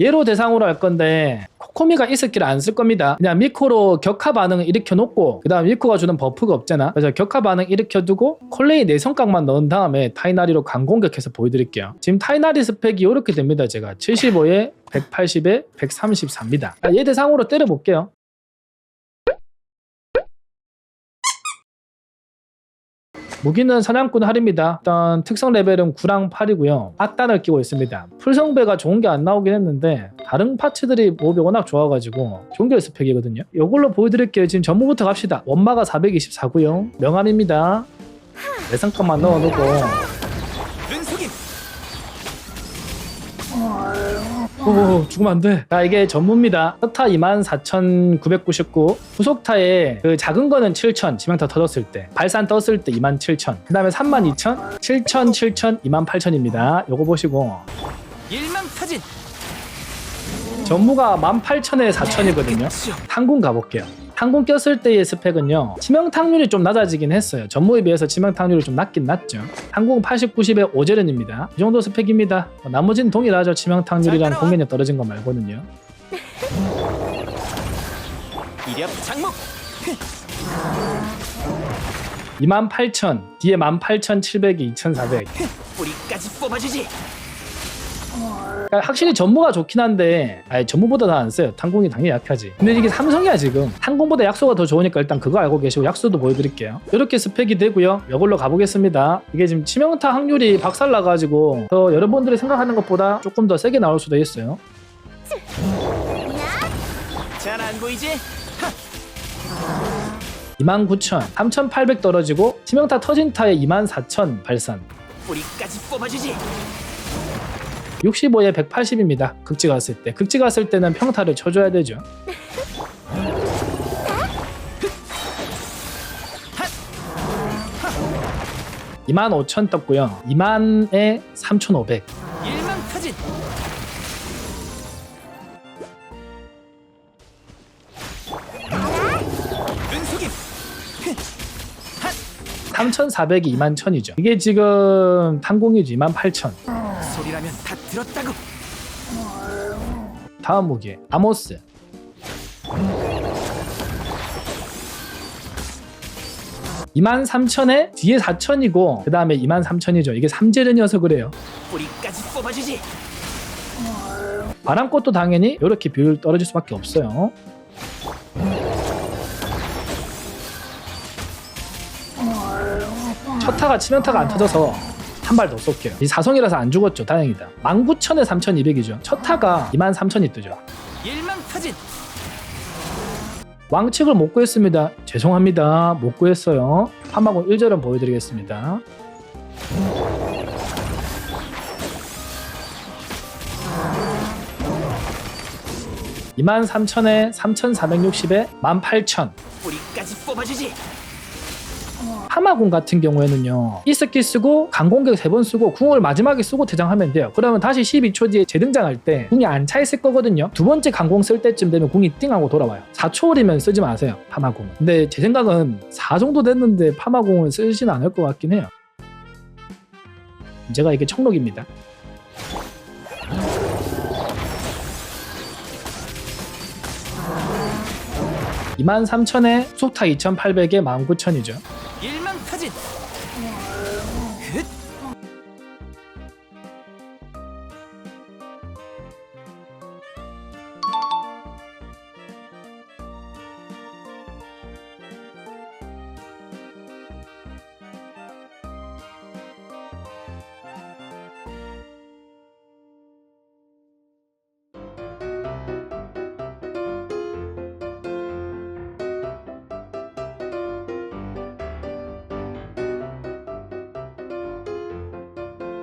얘로 대상으로 할 건데 코코미가 이 스킬을 안쓸 겁니다. 그냥 미코로 격화 반응을 일으켜 놓고 그 다음 미코가 주는 버프가 없잖아. 그래서 격화 반응 일으켜 두고 콜레이 내성각만 넣은 다음에 타이나리로 강공격해서 보여드릴게요. 지금 타이나리 스펙이 이렇게 됩니다. 제가 75에 180에 134입니다. 얘 대상으로 때려볼게요. 무기는 사냥꾼 할입니다. 일단 특성 레벨은 9랑 8이고요. 악단을 끼고 있습니다. 풀성배가 좋은 게 안 나오긴 했는데 다른 파츠들이 몹이 워낙 좋아가지고 종결 스펙이거든요. 이걸로 보여드릴게요. 지금 전무부터 갑시다. 원마가 424고요. 명함입니다. 내상값만 넣어놓고 오 죽으면 안 돼. 자 이게 전무입니다. 서타 24,999 후속타에 그 작은 거는 7,000 지명타 터졌을 때 발산 떴을 때 27,000 그 다음에 32,000 7,000 7,000 28,000입니다. 요거 보시고 일망타진 전무가 18,000에 4,000이거든요. 항공 가볼게요. 항공 꼈을 때의 스펙은요. 치명타률이 좀 낮아지긴 했어요. 전무에 비해서 치명타률이 좀 낮긴 낮죠. 항공 80, 90에 5제른입니다. 이 정도 스펙입니다. 뭐 나머지는 동일하죠. 치명타률이랑. 공격력 떨어진 거 말고는요. 이력 장목 28,000 뒤에 18,700이 2,400 뿌리까지 뽑아주지 확실히 전무가 좋긴 한데 아니 전무보다 더안 써요. 탄공이 당연히 약하지. 근데 이게 삼성이야 지금. 탄공보다 약소가 더 좋으니까 일단 그거 알고 계시고 약소도 보여드릴게요. 이렇게 스펙이 되고요. 이걸로 가보겠습니다. 이게 지금 치명타 확률이 박살나가지고 더 여러분들이 생각하는 것보다 조금 더 세게 나올 수도 있어요. 잘 안 보이지? 29,000 3,800 떨어지고 치명타 터진 타에 24,000 발산. 뿌리까지 뽑아주지 65에 180입니다. 극지 갔을 때. 극지 갔을 때는 평타를 쳐줘야 되죠. 25,000 떴고요. 2만에 3,500 일망타진. 눈속임. 3,400이 21,000이죠. 이게 지금 탄공이지 28,000 소리라면 다 들었다고. 다음 무기 아모스2 3 0 0 0에 뒤에 4,000이고 그 다음에 2 3 0 0 0이죠. 이게 삼재련이어서 그래요. 뿌리까지 뽑아주지. 바람꽃도 당연히 이렇게 비율 떨어질 수밖에 없어요. 첫 타가 치명타가 안 터져서 한 발 더 쏠게요. 이 사성이라서 안 죽었죠. 다행이다. 19,000에 3,200이죠. 첫 타가 23,000이 뜨죠. 일망타진 왕측을 못 구했습니다. 죄송합니다. 못 구했어요. 파마고 1절은 보여드리겠습니다. (2만 3천에 3,460에 18,000 뿌리까지 뽑아주지 하마궁 같은 경우에는요 이 스킬 쓰고 강공격 3번 쓰고 궁을 마지막에 쓰고 퇴장하면 돼요. 그러면 다시 12초 뒤에 재등장할 때 궁이 안 차 있을 거거든요. 두 번째 강공 쓸 때쯤 되면 궁이 띵하고 돌아와요. 4초월이면 쓰지 마세요 파마궁은. 근데 제 생각은 4 정도 됐는데 파마궁을 쓰진 않을 것 같긴 해요. 제가 이게 청록입니다. (23,000에 속타 2,800에 19,000이죠) 일망타진. 네. 흩